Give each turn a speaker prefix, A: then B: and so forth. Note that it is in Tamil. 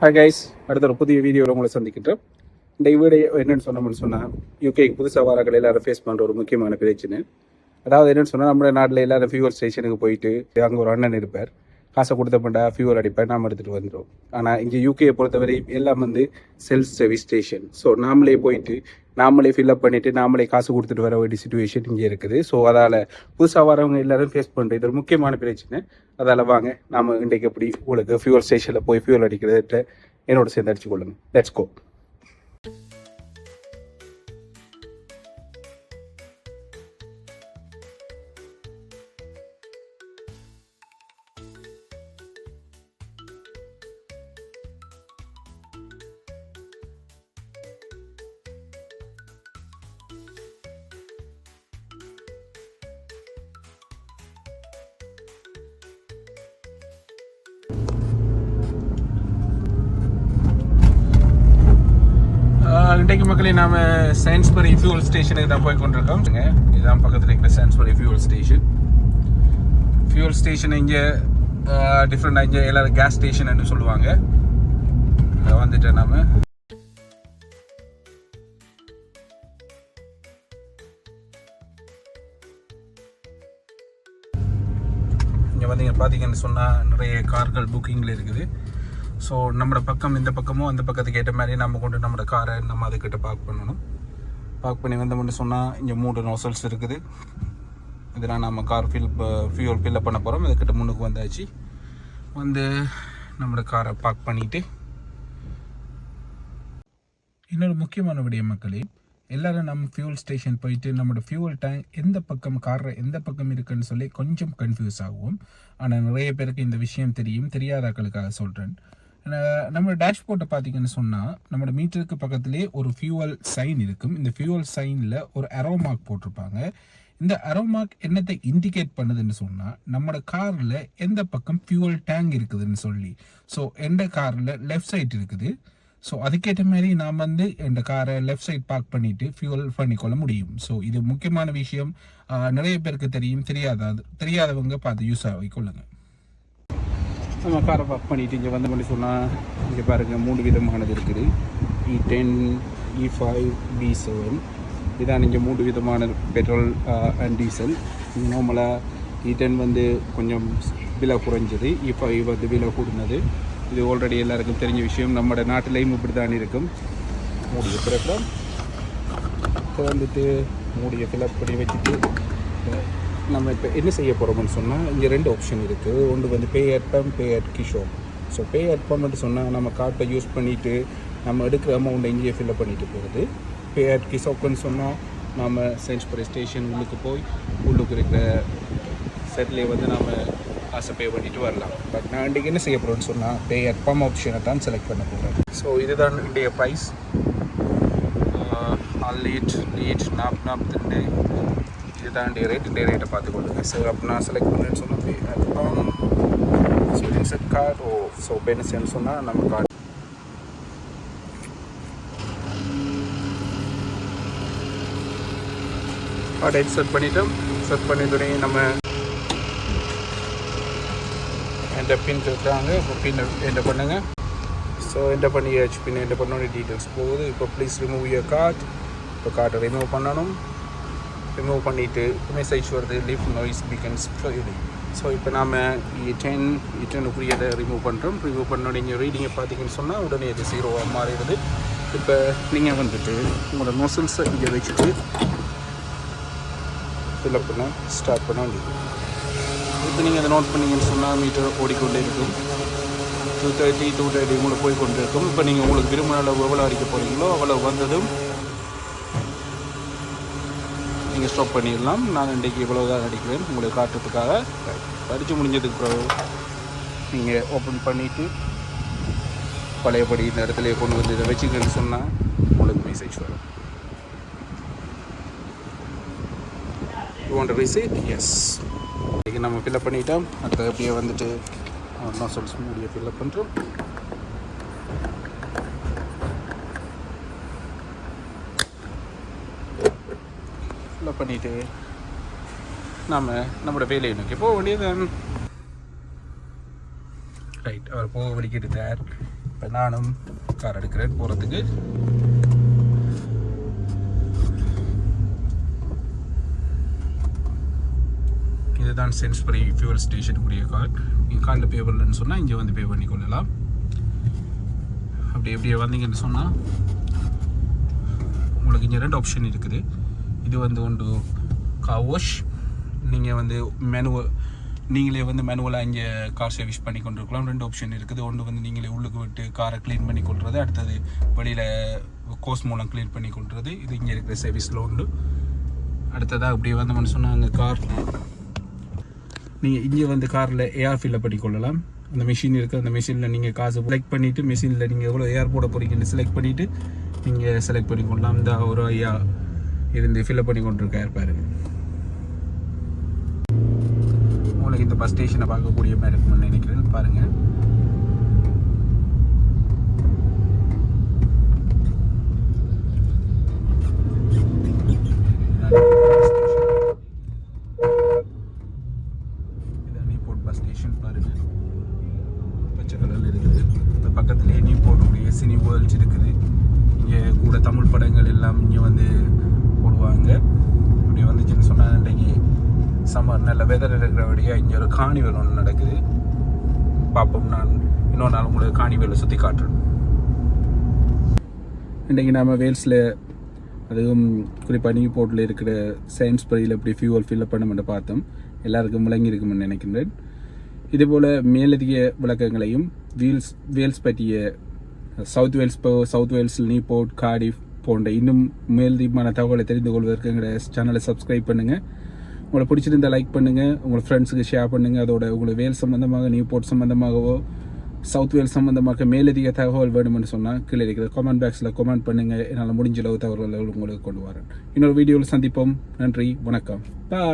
A: ஹாய் கைஸ் அடுத்த ஒரு புதிய வீடியோவில் உங்களை சந்திக்கின்றோம். இந்த வீடு என்னென்னு சொன்னோம்னு சொன்னால் யூகேக்கு புதுசாக வாரங்கள் எல்லாரும் ஃபேஸ் பண்ணுற ஒரு முக்கியமான பிரச்சனை. அதாவது என்னென்னு சொன்னால் நம்ம நாட்டில் எல்லாரும் ஃபியூவல் ஸ்டேஷனுக்கு போயிட்டு அங்கே ஒரு அண்ணன் இருப்பார். காசை கொடுத்த பண்ணா ஃபியூவல் அடிப்பார் நாம் எடுத்துகிட்டு வந்துடும் ஆனால் இங்கே யூகேயை பொறுத்தவரை எல்லாம் வந்து செல்ஃப் சர்வீஸ் ஸ்டேஷன் ஸோ நாமளே போயிட்டு நாமளே ஃபில்அப் பண்ணிவிட்டு நாமளே காசு கொடுத்துட்டு வர வேண்டிய சுச்சுவேஷன் இங்கே இருக்குது. ஸோ அதால் புதுசாக வரவங்க எல்லாரும் ஃபேஸ் பண்ணுற இது ஒரு முக்கியமான பிரச்சனை. அதால் வாங்க நாம் இன்றைக்கு எப்படி உங்களுக்கு ஃபியூவல் ஸ்டேஷனில் போய் ஃபியூவல் அடிக்கிறத என்னோட சேர்ந்து அடிச்சு கொள்ளுங்க லெட்ஸ் கோ இன்றைக்கு மக்களே நாம் சயின்ஸ்பரி ஃபியூல் ஸ்டேஷனுக்கு தான் போய் கொண்டிருக்கோம். இதுதான் பக்கத்தில் இருக்கிற Sainsbury fuel station fuel station இங்கே டிஃப்ரெண்டாக இங்கே எல்லாரும் கேஸ் ஸ்டேஷன் சொல்லுவாங்க. இங்க வந்துட்டு நாம இங்கே வந்து பார்த்தீங்கன்னு சொன்னால் நிறைய கார்கள் புக்கிங்கில் இருக்குது. ஸோ நம்மளோட பக்கம் இந்த பக்கமும் அந்த பக்கத்துக்கு ஏற்ற மாதிரி நம்ம கொண்டு நம்மளோட காரை நம்ம அதுக்கிட்ட பார்க் பண்ணணும். பார்க் பண்ணி வந்த முன்னே சொன்னால் இங்கே மூணு நோசல்ஸ் இருக்குது. இதெல்லாம் நம்ம கார் ஃபில் ஃபியூல் ஃபில்லப் பண்ண போகிறோம் இதுக்கிட்ட முன்னுக்கு வந்தாச்சு. வந்து நம்மளோட காரை பார்க் பண்ணிவிட்டு இன்னொரு முக்கியமான விடயம் மக்களே எல்லோரும் நம்ம ஃபியூல் ஸ்டேஷன் போயிட்டு நம்மளோட ஃபியூல் டேங்க் எந்த பக்கம் கார் எந்த பக்கம் இருக்குன்னு சொல்லி கொஞ்சம் கன்ஃபியூஸ் ஆகும் ஆனால் நிறைய பேருக்கு இந்த விஷயம் தெரியும் தெரியாதாக்களுக்காக சொல்கிறேன் நம்ம டேஷ்போர்ட்டை பார்த்தீங்கன்னு சொன்னால் நம்மளோட மீட்டருக்கு பக்கத்துலேயே ஒரு ஃபியூவல் சைன் இருக்கும். இந்த ஃபியூவல் சைனில் ஒரு அரோமார்க் போட்டிருப்பாங்க. இந்த அரோமார்க் என்னத்தை இண்டிகேட் பண்ணுதுன்னு சொன்னால் நம்மளோட காரில் எந்த பக்கம் ஃபியூவல் டேங்க் இருக்குதுன்னு சொல்லி. ஸோ எந்த காரில் லெஃப்ட் சைட் இருக்குது. ஸோ அதுக்கேற்ற மாதிரி நாம் வந்து இந்த காரை லெஃப்ட் சைட் பார்க் பண்ணிட்டு ஃபியூவல் பண்ணிக்கொள்ள முடியும். ஸோ இது முக்கியமான விஷயம். நிறைய பேருக்கு தெரியும் தெரியாத தெரியாதவங்க பார்த்து யூஸ் ஆகிக்கொள்ளுங்கள் நம்ம காரை பார்க் பண்ணிவிட்டு இங்கே வந்த மாதிரி சொன்னால் இங்கே பாருங்கள் மூணு விதமானது இருக்குது. E ten E five B seven இதான் இங்கே மூணு விதமான பெட்ரோல் அண்ட் டீசல் நார்மலாக இ டென் வந்து கொஞ்சம் விலை குறைஞ்சது e இ ஃபைவ் வந்து விலை கூடினது. இது ஆல்ரெடி எல்லாருக்கும் தெரிஞ்ச விஷயம். நம்ம நாட்டிலையும் இப்படி தான் இருக்கும். மூடிய பிறகு இப்போ வந்துட்டு மூடிய ஃபில்அப் பண்ணி வச்சுட்டு நம்ம இப்போ என்ன செய்ய போகிறோம்னு சொன்னால் இங்கே ரெண்டு ஆப்ஷன் இருக்குது ஒன்று வந்து pay at pump pay at kiosk so pay at பம்னு சொன்னால் நம்ம கார்ட்டை யூஸ் பண்ணிவிட்டு நம்ம எடுக்கிற அமௌண்ட்டை இங்கேயே ஃபில்அப் பண்ணிட்டு போகிறது பே அட் கிஷோக்குன்னு சொன்னால் நாம் சயின்ஸ்புரி ஸ்டேஷன் உள்ளுக்கு போய் உள்ளுக்கு இருக்கிற செட்லேயே வந்து நாம் காசை பே பண்ணிட்டு வரலாம். பட் நான் இன்றைக்கி என்ன செய்ய போகிறேன்னு சொன்னால் பே அட் பம் ஆப்ஷனை தான் செலக்ட் பண்ண போகிறேன் ஸோ இதுதான் இன்றைய ப்ரைஸ் ஆல் லீட் லீட் நாப் நாப் திண்டு இதுதான் டே ரேட் டே ரேட்டை பார்த்துக்கொள்ளுங்க. ஸோ அப்போ நான் செலக்ட் பண்ணேன்னு சொன்னால் pay at card oh so பெனிசன்னு சொன்னால் நம்ம கார்டு கார்டை செட் பண்ணிட்டோம். செட் பண்ணிட்டுனே நம்ம என்கிட்ட பின் இருக்கிறாங்க இப்போ பின் என்கிட்ட பண்ணுங்கள் ஸோ என்ன பண்ணியாச்சு. பின் என்கிட்ட பண்ணோட டீட்டெயில்ஸ் போகுது. இப்போ ப்ளீஸ் ரிமூவ் யர் கார்ட் இப்போ கார்டை ரிமூவ் பண்ணணும். ரிமூவ் பண்ணிவிட்டு மெசேஜ் வருது லிஃப்ட் நாய்ஸ் பிகன்ஸ் ஸோ இப்போ நாம் டென் டென்னுக்குரியதை ரிமூவ் பண்ணுறோம் ரிமூவ் பண்ண நீங்கள் ரீடிங்கை பார்த்தீங்கன்னு சொன்னால் உடனே அது ஜீரோவாக மாறிடுது. இப்போ நீங்கள் வந்துட்டு உங்களோட நொசல்ஸை இங்கே வச்சுட்டு ஃபில்அப் பண்ண ஸ்டார்ட் பண்ண வேண்டியது. இப்போ நீங்கள் அதை நோட் பண்ணீங்கன்னு சொன்னால் மீட்டர் ஓடிக்கொண்டே இருக்கும். டூ தேர்ட்டி டூ தேர்ட்டி உங்களுக்கு போய் கொண்டு இருக்கும் இப்போ நீங்கள் உங்களுக்கு விரும்பின அளவு எவ்வளோ அடிக்க போகிறீங்களோ அவ்வளோ வந்ததும் நீங்கள் ஸ்டாப் பண்ணிடலாம். நான் இன்றைக்கி இவ்வளோ தான் அடிக்கிறேன் உங்களுக்கு காட்டுறதுக்காக அடித்து முடிஞ்சதுக்கு பிறகு நீங்கள் ஓப்பன் பண்ணிவிட்டு பழையபடி இந்த இடத்துல கொண்டு வந்து இதை வச்சுக்கன்னு சொன்னால் உங்களுக்கு மெசேஜ் வரும். யூ வாண்ட் ரிசீட் எஸ் இன்றைக்கி நம்ம ஃபில்அப் பண்ணிட்டோம். அடுத்த அப்படியே வந்துட்டு நோசல்ஸ் முடிய ஃபில்அப் பண்ணுறோம் ஃபில்அப் பண்ணிவிட்டு நாம் நம்மளோட வேலையை நோக்கி போக வேண்டியது. ரைட் அவர் போக வலிக்கிட்டு இப்போ நானும் கார் எடுக்கிறேன் போகிறதுக்கு இதுதான் சென்ஸ்பரி ஃபியூவல் ஸ்டேஷனுக்குரிய கார் நீங்கள் காரில் பே பண்ணலன்னு சொன்னால் இங்கே வந்து பே பண்ணி கொள்ளலாம். அப்படி எப்படி வந்தீங்கன்னு சொன்னால் உங்களுக்கு இங்கே ரெண்டு ஆப்ஷன் இருக்குது. இது வந்து ஒன்று கார் நீங்கள் வந்து மேனுவல் நீங்களே வந்து மேனுவலாக இங்கே கார் சர்வீஸ் பண்ணி கொண்டிருக்கலாம். ரெண்டு ஆப்ஷன் இருக்குது. ஒன்று வந்து நீங்களே உள்ளுக்கு விட்டு காரை க்ளீன் பண்ணி கொள்வது அடுத்தது வெளியில் கோஸ் மூலம் க்ளீன் பண்ணி கொள்வது இது இங்கே இருக்கிற சர்வீஸில் உண்டு. அடுத்ததாக அப்படியே வந்தோம்னு சொன்னால் அங்கே கார் நீங்கள் இங்கே வந்து காரில் ஏஆர் ஃபில்அப் பண்ணி கொள்ளலாம். அந்த மிஷின் இருக்குது அந்த மிஷினில் நீங்கள் காசு செலக்ட் பண்ணிவிட்டு மிஷினில் நீங்கள் எவ்வளோ ஏர் போட போகிறீங்கன்னு செலக்ட் பண்ணிவிட்டு நீங்கள் செலக்ட் பண்ணி கொள்ளலாம். இந்த ஒரு ஐயா இருந்து ஃபில்அப் பண்ணி கொண்டிருக்கார் பாருங்க. உங்களுக்கு இந்த பஸ் ஸ்டேஷனை பார்க்கக்கூடிய மாதிரி இருக்கும்னு நினைக்கிறேன். பாருங்கள் இதான் நியூ பஸ் ஸ்டேஷன் பச்சை இருக்குது. இந்த பக்கத்துலேயே சினி வேர்ல்ட்ஸ் இருக்குது. இங்கே கூட தமிழ் படங்கள் எல்லாம் இங்கே வந்து போடுவாங்க. இப்படி வந்துச்சுன்னு சொன்னால் இன்றைக்கி சம்மர் நல்ல வெதர் இருக்கிறபடியாக இங்கே ஒரு காணிவல் ஒன்று நடக்குது. பார்ப்போம் நான் இன்னொரு நாள் உங்களுக்கு காணிவேலை சுற்றி காட்டுறேன். இன்றைக்கி நாம் வேல்ஸில் அதுவும் குறிப்பாக நியூ போர்ட்டில் இருக்கிற சயின்ஸ் பகுதியில் எப்படி ஃபியூவல் ஃபில்அப் பண்ண பார்த்தோம். எல்லாருக்கும் விளங்கி இருக்கும்னு நினைக்கின்றேன். இதுபோல் மேலதிக விளக்கங்களையும் வீல்ஸ் வேல்ஸ் பற்றிய சவுத் வேல்ஸ் இப்போ South Wales Newport Cardiff போன்ற இன்னும் மேலதிகமான தகவலை தெரிந்து கொள்வதற்கு எங்களோட சேனலை சப்ஸ்கிரைப் பண்ணுங்கள் உங்களை பிடிச்சிருந்தா லைக் பண்ணுங்கள் உங்கள் ஃப்ரெண்ட்ஸுக்கு ஷேர் பண்ணுங்கள் அதோட உங்களுக்கு வேல் சம்மந்தமாக நியூ போர்ட் சம்மந்தமாகவோ சவுத் வேல் சம்மந்தமாக மேலதிக தகவல் வேணும்னு சொன்னால் கீழே இருக்கிற கமெண்ட் பாக்ஸில் கமெண்ட் பண்ணுங்கள் என்னால் முடிஞ்ச அளவு தகவல்களை உங்களுக்கு கொண்டு வரேன். இன்னொரு வீடியோவில் சந்திப்போம். நன்றி. வணக்கம். பாய்